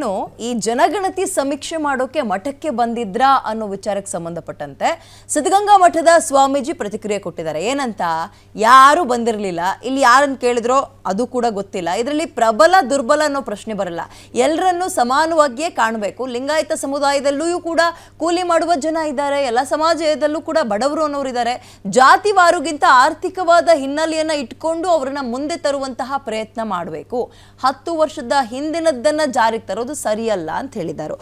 ಇನ್ನು ಈ ಜನಗಣತಿ ಸಮೀಕ್ಷೆ ಮಾಡೋಕೆ ಮಠಕ್ಕೆ ಬಂದಿದ್ರಾ ಅನ್ನೋ ವಿಚಾರಕ್ಕೆ ಸಂಬಂಧಪಟ್ಟಂತೆ ಸಿದ್ಧಗಂಗಾ ಮಠದ ಸ್ವಾಮೀಜಿ ಪ್ರತಿಕ್ರಿಯೆ ಕೊಟ್ಟಿದ್ದಾರೆ. ಏನಂತ? ಯಾರು ಬಂದಿರಲಿಲ್ಲ. ಇಲ್ಲಿ ಯಾರನ್ನು ಕೇಳಿದ್ರೋ ಅದು ಕೂಡ ಗೊತ್ತಿಲ್ಲ. ಇದರಲ್ಲಿ ಪ್ರಬಲ, ದುರ್ಬಲ ಅನ್ನೋ ಪ್ರಶ್ನೆ ಬರಲ್ಲ. ಎಲ್ಲರನ್ನೂ ಸಮಾನವಾಗಿಯೇ ಕಾಣಬೇಕು. ಲಿಂಗಾಯತ ಸಮುದಾಯದಲ್ಲೂ ಕೂಡ ಕೂಲಿ ಮಾಡುವ ಜನ ಇದ್ದಾರೆ. ಎಲ್ಲ ಸಮಾಜದಲ್ಲೂ ಕೂಡ ಬಡವರು ಅನ್ನೋರು ಇದ್ದಾರೆ ಜಾತಿವಾರುಗಿಂತ ಆರ್ಥಿಕವಾದ ಹಿನ್ನೆಲೆಯನ್ನು ಇಟ್ಕೊಂಡು ಅವರನ್ನ ಮುಂದೆ ತರುವಂತಹ ಪ್ರಯತ್ನ ಮಾಡಬೇಕು. ಹತ್ತು ವರ್ಷದ ಹಿಂದಿನದ್ದನ್ನ ಜಾರಿಗೆ ತರೋದು ಸರಿಯಲ್ಲ ಅಂತ ಹೇಳಿದರು.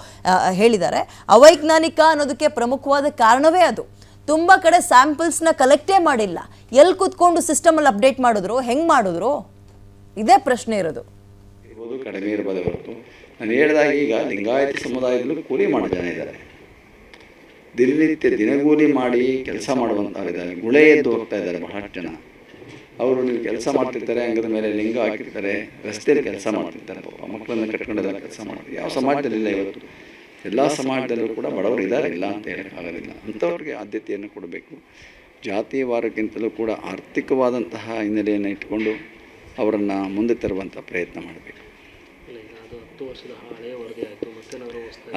ಹೇಳಿದ್ದಾರೆ. ಅವೈಜ್ಞಾನಿಕ ಅನ್ನೋದಕ್ಕೆ ಪ್ರಮುಖವಾದ ಕಾರಣವೇ ಅದು. ತುಂಬಾ ಕಡೆ ಸ್ಯಾಂಪಲ್ಸ್ನ ಕಲೆಕ್ಟೇ ಮಾಡಿಲ್ಲ. ಎಲ್ಲಿ ಕೂತ್ಕೊಂಡು ಸಿಸ್ಟಮಲ್ಲಿ ಅಪ್ಡೇಟ್ ಮಾಡಿದ್ರು, ಹೆಂಗ್ ಮಾಡಿದ್ರು? ಇದೇ ಪ್ರಶ್ನೆ ಇರೋದು. ಕಡಿಮೆ ಇರ್ಬೋದು ಹೊರತು. ನಾನು ಹೇಳಿದಾಗ ಈಗ ಲಿಂಗಾಯತ ಸಮುದಾಯದಲ್ಲೂ ಕೂಲಿ ಮಾಡೋ ಜನ ಇದ್ದಾರೆ. ದಿನನಿತ್ಯ ದಿನಗೂಲಿ ಮಾಡಿ ಕೆಲಸ ಮಾಡುವಂಥವ್ರಿದ್ದಾರೆ ಗುಳೆ ಎದ್ದು ಹೋಗ್ತಾ ಇದ್ದಾರೆ ಬಹಳಷ್ಟು ಜನ. ಅವರು ನೀವು ಕೆಲಸ ಮಾಡ್ತಿರ್ತಾರೆ ಅಂಗದ ಮೇಲೆ ಲಿಂಗ ಹಾಕಿರ್ತಾರೆ ರಸ್ತೆಯಲ್ಲಿ ಕೆಲಸ ಮಾಡ್ತಿರ್ತಾರೆ. ಪಾಪ ಮಕ್ಕಳನ್ನು ಕಟ್ಕೊಂಡೆಲ್ಲ ಕೆಲಸ ಮಾಡ್ತಾರೆ. ಯಾವ ಸಮಾಜದಲ್ಲಿಲ್ಲ ಇವತ್ತು. ಎಲ್ಲ ಸಮಾಜದಲ್ಲೂ ಕೂಡ ಬಡವರು ಇದ್ದಾರೆ. ಇಲ್ಲ ಅಂತ ಹೇಳೋಕ್ಕಾಗೋದಿಲ್ಲ ಅಂಥವ್ರಿಗೆ ಆದ್ಯತೆಯನ್ನು ಕೊಡಬೇಕು. ಜಾತಿವಾರಕ್ಕಿಂತಲೂ ಕೂಡ ಆರ್ಥಿಕವಾದಂತಹ ಹಿನ್ನೆಲೆಯನ್ನು ಇಟ್ಕೊಂಡು ಅವರನ್ನು ಮುಂದೆ ತರುವಂಥ ಪ್ರಯತ್ನ ಮಾಡಬೇಕು.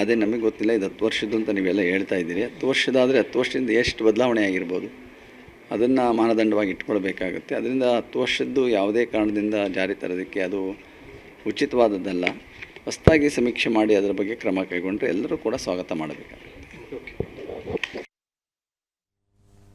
ಅದೇ ನಮಗೆ ಗೊತ್ತಿಲ್ಲ. ಇದು ಹತ್ತು ವರ್ಷದ್ದು ಅಂತ ನೀವೆಲ್ಲ ಹೇಳ್ತಾ ಇದ್ದೀರಿ. ಹತ್ತು ವರ್ಷದಾದರೆ ಹತ್ತು ವರ್ಷದಿಂದ ಎಷ್ಟು ಬದಲಾವಣೆ ಆಗಿರ್ಬೋದು? ಅದನ್ನು ಮಾನದಂಡವಾಗಿ ಇಟ್ಕೊಳ್ಬೇಕಾಗುತ್ತೆ. ಅದರಿಂದ ಹತ್ತು ವರ್ಷದ್ದು ಯಾವುದೇ ಕಾರಣದಿಂದ ಜಾರಿ ತರೋದಕ್ಕೆ ಅದು ಉಚಿತವಾದದ್ದಲ್ಲ. ಹೊಸದಾಗಿ ಸಮೀಕ್ಷೆ ಮಾಡಿ ಅದರ ಬಗ್ಗೆ ಕ್ರಮ ಕೈಗೊಂಡರೆ ಎಲ್ಲರೂ ಕೂಡ ಸ್ವಾಗತ ಮಾಡಬೇಕಾಗುತ್ತೆ.